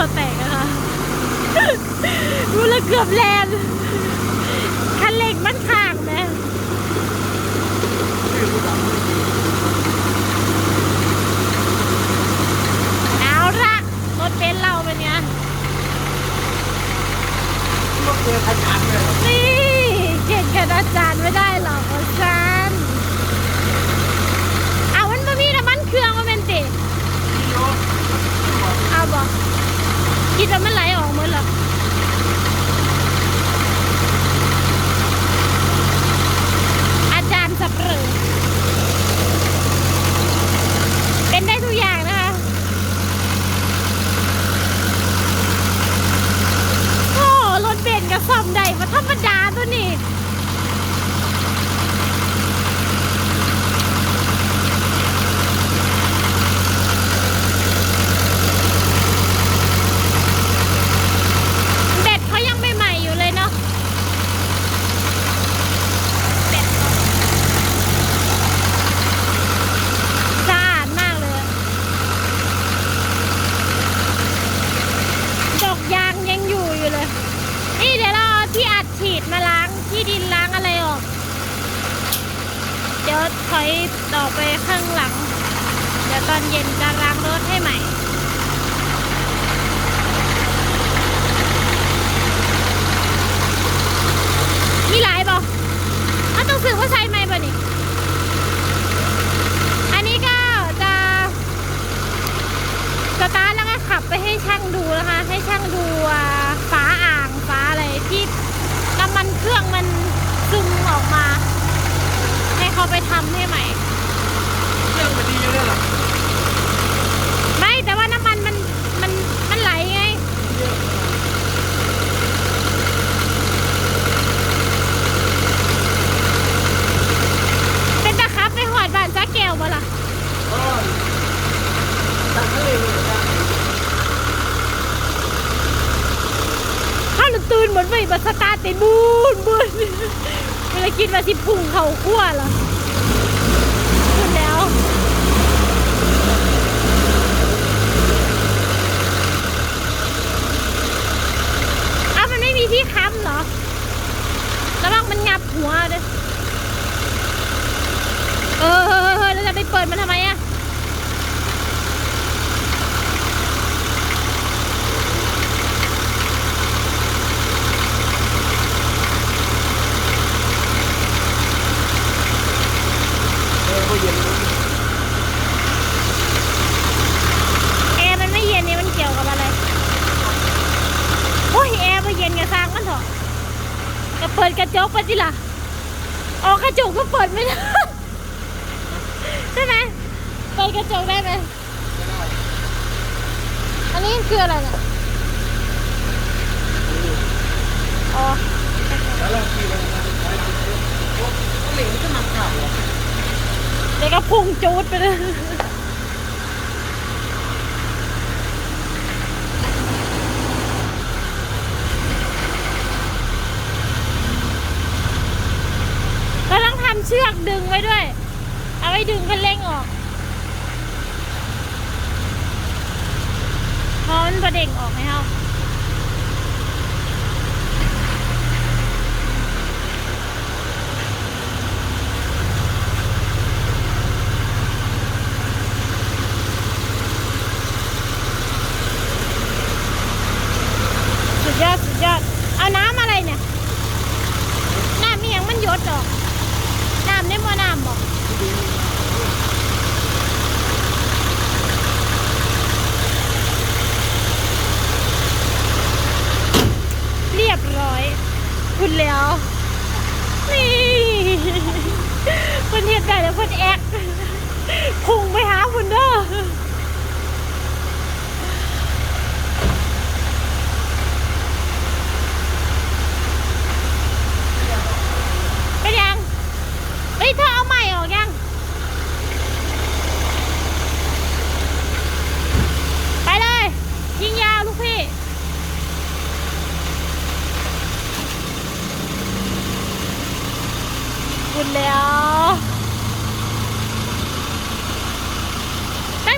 อแตกนะคะดูแลวเกือบแลนคันเร่งมันข้างแม่เอาละรถเป็นซ์เราเป็นไงต้องเจอขยันเลยนี่เก่งกับอาจารย์ไม่ได้หรอกอาจารย์เอามันมามีน้ำมันเครื่องมาเป็นติ พี่โย เอาบอก คิดว่ามันไหลออกหมดเหรออาจารย์สับเปลือเป็นได้ทุกอย่างนะคะ โอ้รถเบนซ์กับซ่อมได้มาธรรมดาตัวนี้ เบ็ดเขายังไม่ใหม่อยู่เลยเนาะเบ็ดเขาสะอาดมากเลยดอกยางยังอยู่อยู่เลย นี่เดี๋ยวเราเอาที่อัดฉีดมาล้างที่ดินล้างอะไรออก เดี๋ยวถอยต่อไปข้างหลัง เดี๋ยวตอนเย็นจะล้างรถให้ใหม่ มีหลายบ่ถ้าต้องซื้อว่าใช้ไหมบ่นี่ อันนี้ก็จะสตาร์ทแล้วก็ขับไปให้ช่างดูนะคะ ให้ช่างดูอ่าฝาอ่างฝาอะไรที่น้ำมันเครื่องมันซึมออกมา ให้เขาไปทำให้ใหม่ เรื่องมันดีอยู่แล้วล่ะ ไม่แต่ว่าน้ำมันมันมันมันไหลไง เป็นตะครับไปหอดบ้านจ้าแก้วบ่ล่ะ ก็ตั้งทะเลเลยนะ ข้าวหนูตื่นเหมือนไปบัสตาร์ทติ บูนบูนเวลากินมาสิพุ่งเขาขั้วเหรอขึ้นแล้ว อ้าวมันไม่มีที่ค้ำเหรอระวังมันงับหัวเด้อเออเฮ้ยเฮ้ยเฮ้ยแล้วจะไปเปิดมันทำไมอะ เออก็เย็นเลย แอร์มันไม่เย็นนี่มันเกี่ยวกับอะไร โอ้ยแอร์ไม่เย็นกับสร้างมันเถอะจะเปิดกระจกไป สิล่ะออกกระจกก็เปิดไม่ได้ใช่ไหมเปิดกระจกได้ไหมไม่ได้อันนี้คืออะไรเนี่ยอ๋อแล้วเราขี่ไปนะไปนะโอ้ก็เหล็กมันก็หนักข่าวเหรอเดี๋ยวก็พุ่งจูดไปเลย เชือกดึงไว้ด้วย เอาไว้ดึงคันเร่งออก พอมันประเด็งออกไหมครับ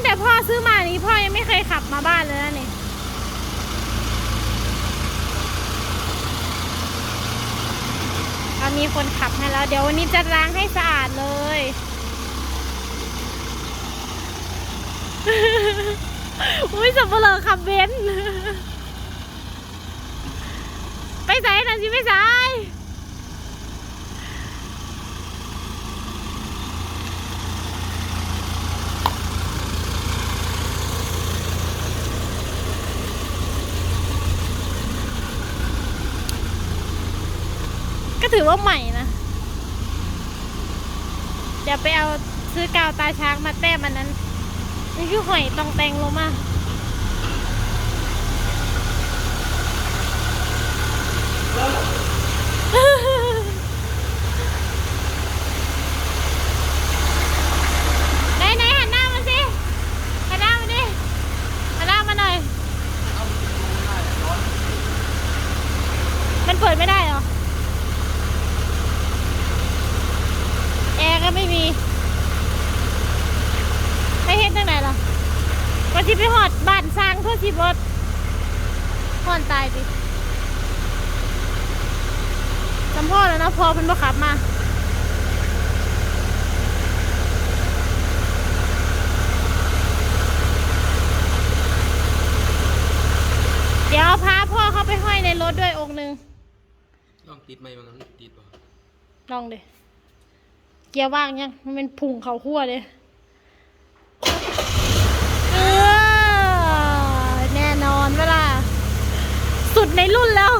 งแต่พ่อซื้อมานี้พ่อยังไม่เคยขับมาบ้านเลยนะนี่มีคนขับให้แล้ว เดี๋ยววันนี้จะล้างให้สะอาดเลย อุ้ยสับเปลือขับเบนไปใส่หน่อยสิไปใส่ ถือว่าใหม่นะ เดี๋ยวไปเอาซื้อกาวตาช้างมาแต้มมันนั้น นี่คือหอยตองแตงลงมา ไหนไหนหันหน้ามาสิ หันหน้ามาดิ หันหน้ามาหน่อย มันเปิดไม่ได้เหรอ แอร์ก็ไม่มี ให้เฮ็ดจังไหนล่ะว่าสิไปหอดบ้านสร้างทั่วสิบดหอนตายดิจำพ่อแล้วนะพอเพิ่นบ่ขับมาเดี๋ยวพาพ่อเข้าไปห้อยในรถด้วยองค์หนึ่งลองติดไหมบางนั้นติดป่ะลองดิเกียร์ว่างยังมันเป็นพุงเขาขั้วเลยเออแน่นอนเวลา สุด ในรุ่นแล้ว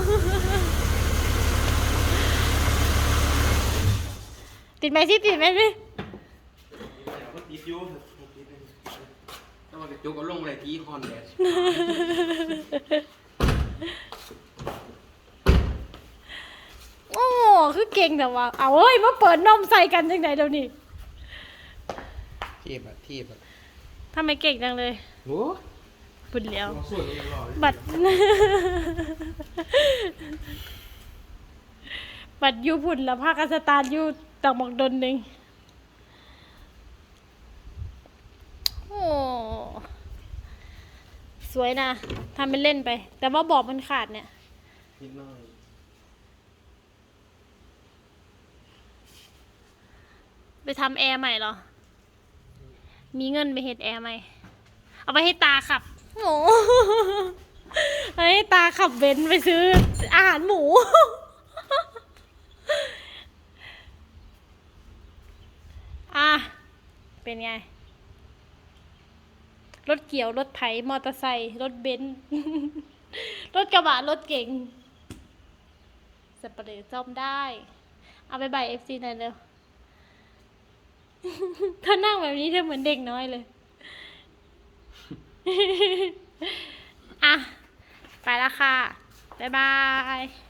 ติดไหมสิติดไหมสิมันติดอยู่ถ้ามันกระจกก็ลงอะไรที่คอนแดดโอ้คือเก่งแต่ว่า เอาเฮ้ยมาเปิดนมใส่กันจังไหนเดี๋ยวนี้เทียบอะเทียบอะทำไมเก่งจังเลยโอ้บุญแล้วลองส่วนลองรอบัตร บัตรอยูพุ่นแล้วภาคกสตาร์ทอยูต่างบักดนหนึ่งโอ้สวยนะทำเป็นเล่นไป แต่ว่าบอกมันขาดเนี่ยนิดหน่อยไปทำแอร์ใหม่เหรอ มีเงินไปเฮ็ดแอร์ใหม่ เอาไปให้ตาขับโอ้เอาให้ตาขับเบนซ์ไปซื้ออาหารหมู อะ เป็นไง รถเกี่ยว รถไถ มอเตอร์ไซค์ รถเบนซ์ รถกระบะ รถเก๋งสเปรย์ซ่อมได้ เอาไปใบเอฟซีหน่อยเร็วถ้านั่งแบบนี้เธอเหมือนเด็กน้อยเลย อะ ไปล้วค่ะ บ๊ายบาย